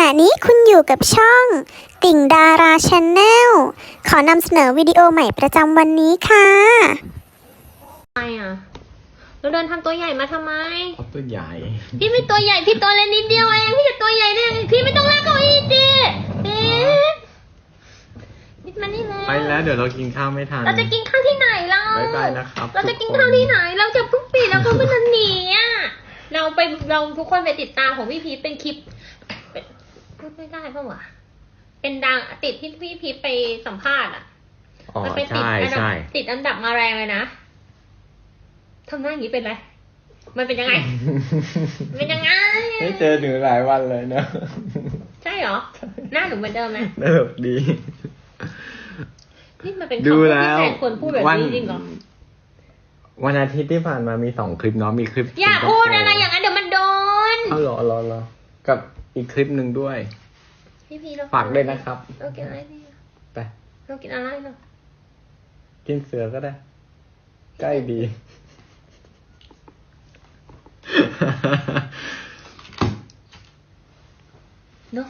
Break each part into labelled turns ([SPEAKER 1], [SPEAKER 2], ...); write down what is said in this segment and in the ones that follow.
[SPEAKER 1] ณะนี้คุณอยู่กับช่อง ติ่งดาราช n แนลขอนำเสนอวิดีโอใหม่ประจำวันนี้ค่ะ
[SPEAKER 2] ทำไมอะเราเดินทำตัวใหญ่มาทำไม
[SPEAKER 3] เอาตัวใหญ่
[SPEAKER 2] พี่ไม่ตัวใหญ่ พี่ตัวเล็กนิดเดียวเอง พี่จะตัวใหญ่ได้ยังไงพี่ไม่ต้องลากเก้าอี้ดิเอ๊ะนิดมานี่แล้ว
[SPEAKER 3] ไปแล้วเดี๋ยวเรากินข้าวไม่ทัน
[SPEAKER 2] เราจะกินข้าวที่ไหนเรา
[SPEAKER 3] บ๊ายบายนะครับ
[SPEAKER 2] เราจะกิน
[SPEAKER 3] ทุกคน
[SPEAKER 2] ข้าวที่ไหน เราจะเพิ่งปิดแล้วก็ไม่ทันหนีอะ เราไปเราทุกคนไปติดตามของพี่พีชเป็นคลิปเป็นพูด ไม่ได้ปะวะเป็นดังติดที่พี่พีชไปสัมภาษณ์อะ
[SPEAKER 3] อ๋อ
[SPEAKER 2] มันไปติด
[SPEAKER 3] ใช่
[SPEAKER 2] อันดับ
[SPEAKER 3] ใช่
[SPEAKER 2] ติดอันดับมาแรงเลยนะทำหน้าอย่างนี้เป็นไรมันเป็นยังไง เป็นยังไง
[SPEAKER 3] ไม่เจอหนูหลายวันเลยเนอะ
[SPEAKER 2] ใช่เหรอ หน้าหนูเหมือนเดิมไหม
[SPEAKER 3] ตลกดี
[SPEAKER 2] นี่มันเป็น
[SPEAKER 3] ดู
[SPEAKER 2] คำพูด
[SPEAKER 3] แล้
[SPEAKER 2] ที่
[SPEAKER 3] ว
[SPEAKER 2] แสนควรพูดแบบ
[SPEAKER 3] วัน
[SPEAKER 2] นี้จริงเหรอ
[SPEAKER 3] วันอาทิตย์ที่ผ่านมามีสองคลิปเนาะมีคลิป
[SPEAKER 2] อย่า
[SPEAKER 3] สิงคโป
[SPEAKER 2] พูดอะไรอย่างนั้นเดี๋ยวมันโดน
[SPEAKER 3] เอาเหรอเหรอเหรอกับอีกคลิปหนึ่งด้วย
[SPEAKER 2] พี่พีเรา
[SPEAKER 3] ฝากด้วยนะครับ
[SPEAKER 2] เรากินอะไรดี
[SPEAKER 3] ไป
[SPEAKER 2] เรากินอะไรเนาะ
[SPEAKER 3] กินเสือก็ได้ ใกล้ดี
[SPEAKER 2] เนาะ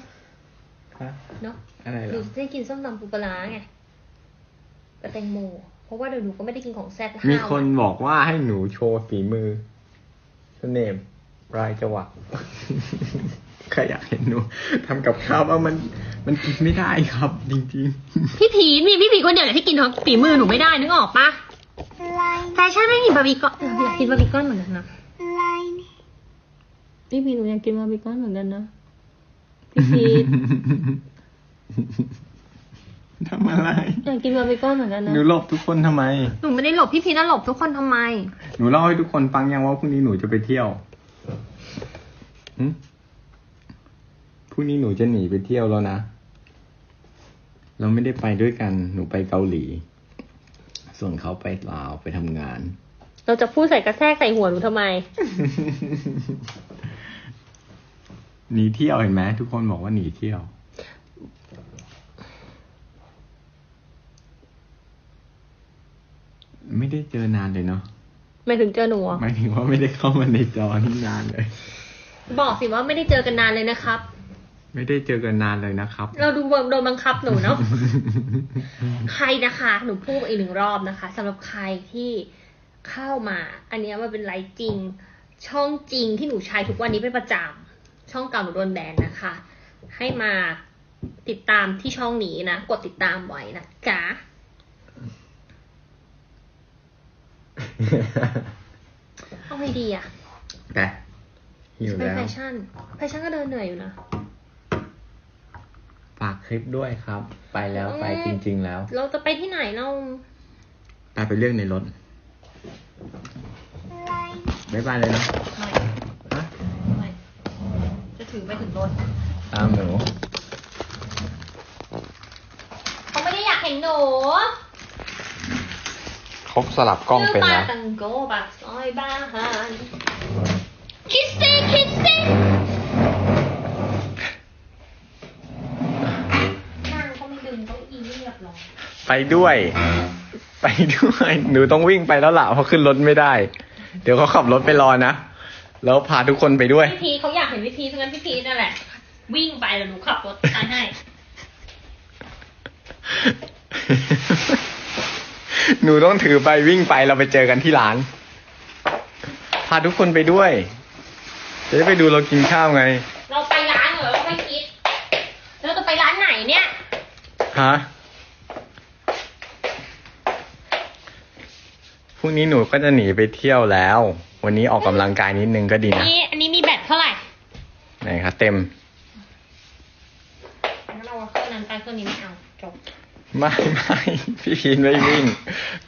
[SPEAKER 3] ฮะ
[SPEAKER 2] เนาะ
[SPEAKER 3] อะไร
[SPEAKER 2] ห
[SPEAKER 3] เหร
[SPEAKER 2] นู
[SPEAKER 3] อ
[SPEAKER 2] จะได้กินส้มตำปูปลาร้าไงกับแตงโม เพราะว่าเดี๋ยวหนูก็ไม่ได้กินของแซ่บ
[SPEAKER 3] มี
[SPEAKER 2] ห้าว
[SPEAKER 3] คนบอกว่าให้หนูโชว์ฝีมือสเนมรายจังหวะ ใครอยากเห็นหนูทำกับข้าวว่ามันมันกินไม่ได้ครับ จริง
[SPEAKER 2] พี่ผีมีพี่ผีคนเดียวแหละที่กินของฝีมือหนูไม่ได้นึกออกปะแฟชั่นไม่มีบาร์บีคอนอยากกินบาร์บีคอนเหมือนกันนะพี่ผีหนูอยากกินบาร์บีคอนเหมือนกันนะพี่ผี
[SPEAKER 3] ๆทำอะไร
[SPEAKER 2] อยากกินบาร์บีคอนเหมือนกันนะ
[SPEAKER 3] หนูหลบทุกคนทำไม
[SPEAKER 2] หนูไม่ได้หลบพี่พีน่ะหลบทุกคนทำไม
[SPEAKER 3] หนูเล่าให้ทุกคนฟังยังว่าพรุ่งนี้หนูจะไปเที่ยวหึ พรุ่งนี้หนูจะหนีไปเที่ยวแล้วนะ เราไม่ได้ไปด้วยกัน หนูไปเกาหลี ส่วนเขาไปลาวไปทำงาน
[SPEAKER 2] เราจะพูดใส่กระแทกใส่หัวหนูทำไม
[SPEAKER 3] หนีเที่ยวเห็นไหมทุกคนบอกว่าหนีเที่ยว ไม่ได้เจอนานเลยเนาะ
[SPEAKER 2] ไม่ถึงเจอหนูเหรอ
[SPEAKER 3] หมายถึงว่าไม่ได้เข้ามาในจอนี่นานเลย
[SPEAKER 2] บอกสิว่าไม่ได้เจอกันนานเลยนะครับ
[SPEAKER 3] ไม่ได้เจอกันนานเลยนะครับ
[SPEAKER 2] เราดูโดนบังคับหนูเนาะ ใครนะคะ หนูพูดอีกหนึ่งรอบนะคะสำหรับใครที่เข้ามา อันเนี้ยมันเป็นไลฟ์จริง ช่องจริงที่หนูใช้ทุกวันนี้เป็นประจำช่องเก่าหนูโดนแบนนะคะ ให้มาติดตามที่ช่องนี้นะ กดติดตามไว้นะจ๊ะเอาไงดีอะ
[SPEAKER 3] แต่หิว
[SPEAKER 2] เป็น
[SPEAKER 3] แล้ว
[SPEAKER 2] แฟชั่นแฟชั่นก็เดินเหนื่อยอยู่นะ
[SPEAKER 3] ฝากคลิปด้วยครับ ไปแล้วไปจริง ๆ แล้ว
[SPEAKER 2] เราจะไปที่ไหนเรา
[SPEAKER 3] ไปไปเรื่องในรถบ๊ายบายเลยนะ
[SPEAKER 2] ไม่
[SPEAKER 3] ฮะ
[SPEAKER 2] ไม่จะถือไปถึงรถ
[SPEAKER 3] ตามหนู
[SPEAKER 2] เขาไม่ได้อยากเห็นหนู
[SPEAKER 3] ครบสลับกล้องเป็น
[SPEAKER 2] ชื่
[SPEAKER 3] แล้ว
[SPEAKER 2] ตังโกบาซอยบ้านคิสซี่คิสซี่นั่งก็ไม่ดึงเก้าอี้เรียบร้อย
[SPEAKER 3] ไปด้วย ไปด้วย หนูต้องวิ่งไปแล้วล่ะเพราะขึ้นรถไม่ได้ เดี๋ยวเขาขับรถไปรอนะ แล้วพาทุกคนไปด้วย
[SPEAKER 2] พี่พีชเขาอยากเห็นพี่พีชงั้นพี่พีชนั่นแหละ วิ่งไปแล้วหนูขับรถตามให้
[SPEAKER 3] หนูต้องถือไปวิ่งไปเราไปเจอกันที่ร้าน พาทุกคนไปด้วย จะได้ไปดูเรากินข้าวไง
[SPEAKER 2] เราไปร้านเหรอไม่คิดเราจะไปร้านไหนเนี่ย
[SPEAKER 3] ฮะ พรุ่งนี้หนูก็จะหนีไปเที่ยวแล้ว วันนี้ออกกำลังกายนิดนึงก็ดีนะ
[SPEAKER 2] นี่อันนี้มีแบตเท่าไหร่
[SPEAKER 3] ไหนคะเต็ม
[SPEAKER 2] งั้นเราเอาเครื่องนั้นไปเครื่องนี้ไม่เอาจบ
[SPEAKER 3] ไม่ไม่พี่พีนไม่วิ่ง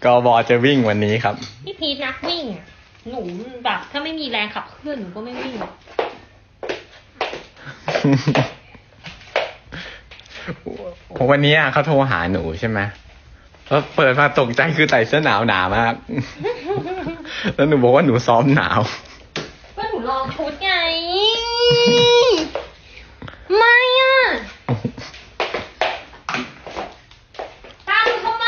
[SPEAKER 3] กบจะวิ่งวันนี้ครับ
[SPEAKER 2] พี่พีชนักวิ่งอะหนูแบบถ้าไม่มีแรงขับเคลื่อนหนูก็ไม่วิ่งหรอก
[SPEAKER 3] วันนี้เขาโทรหาหนูใช่ไหมแล้ว เปิดมาตกใจคือใส่เสื้อหนาวหนามาก แล้วหนูบอกว่าหนูซ้อมหนาว
[SPEAKER 2] ก็หนูลองชุดไง ไม่อะตามหนูทำไม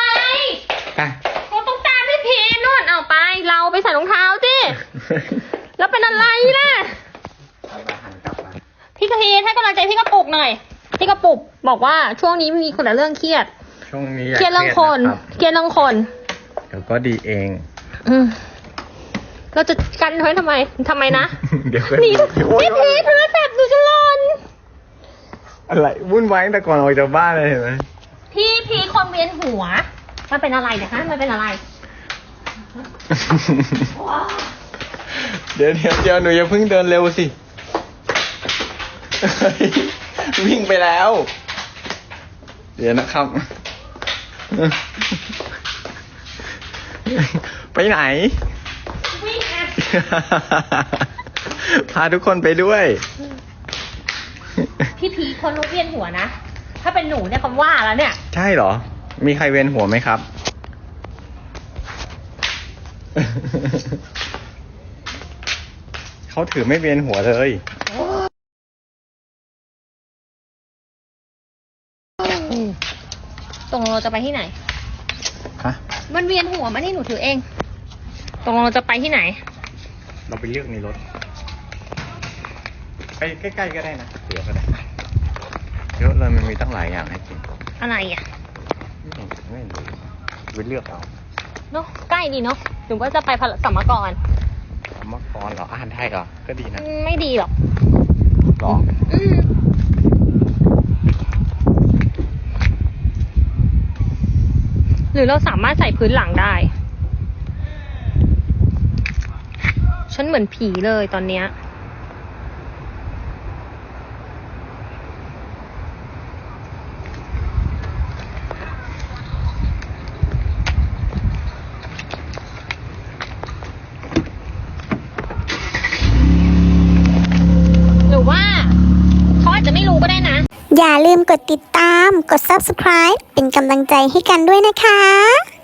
[SPEAKER 3] ไป
[SPEAKER 2] เขาต้องตามพี่พีชนู่นเอาไป เราไปใส่รองเท้าสิแล้วเป็นอะไรล่ะพี่พีชให้กำลังำลังใจพี่กระปุกหน่อย พี่กระปุกบอกว่าช่วงนี้มีคนละเรื่องเครียด
[SPEAKER 3] ช่วงนี้
[SPEAKER 2] เครียดเรื่องคนะ
[SPEAKER 3] รับ
[SPEAKER 2] เครียดเรื่องคน
[SPEAKER 3] เดี๋ยวก็ดีเอง
[SPEAKER 2] อืมเราจะกันไว้ทำไมทำไมนะ
[SPEAKER 3] เดี๋ยวก็
[SPEAKER 2] หนี
[SPEAKER 3] ดีโอ๊ย
[SPEAKER 2] พี่พีโทรศัพท์หนูจะหล่น
[SPEAKER 3] อะไรวุ่นวายตั้งแต่ก่อนออกจากบ้านเลยเห็นไหม
[SPEAKER 2] พี่พีคนเวียนหัว มันเป็นอะไรเนี่ยฮะมันเป็นอะไร
[SPEAKER 3] เดี๋ยวเดี๋ยวเดี๋ยวหนูอย่าเพิ่งเดินเร็วสิวิ่งไปแล้ว เดี๋ยวนะครับ ไปไหน
[SPEAKER 2] วิ่งอะ
[SPEAKER 3] พาทุกคนไปด้วย
[SPEAKER 2] พี่พีคนรู้เวียนหัวนะ ถ้าเป็นหนูเนี่ยคำว่าแล้วเนี่ย
[SPEAKER 3] ใช่เหรอ มีใครเวียนหัวไหมครับ เขาถือไม่เวียนหัวเลย
[SPEAKER 2] รงเราจะไปที่ไหน
[SPEAKER 3] ฮะ
[SPEAKER 2] มันเวียนหัวมานี่หนูถือเอง ตรงเราจะไปที่ไหน
[SPEAKER 3] เราไปเลือกในรถ ไปใกล้ๆก็ได้นะเดี๋ยวก็ได้เยอะเลยมันมีตั้งหลายอย่างให้กิน
[SPEAKER 2] อะไรอะ
[SPEAKER 3] ไม่ไม่รู้ไปเลือกเอา
[SPEAKER 2] เนาะใกล้ดีเนาะหนูว่าจะไปพระสัมมกร
[SPEAKER 3] ธรรมกรเหรออ่านได้เหรอก็ดีนะ
[SPEAKER 2] อืมไม่ดีหรอก
[SPEAKER 3] หรอ
[SPEAKER 2] อืม หรือเราสามารถใส่พื้นหลังได้ ฉันเหมือนผีเลยตอนเนี้ย หรือว่าเขาอาจจะไม่รู้ก็ได้นะ
[SPEAKER 1] อย่า ลืมกดติดตาม กด subscribe เป็นกำลังใจให้กันด้วยนะคะ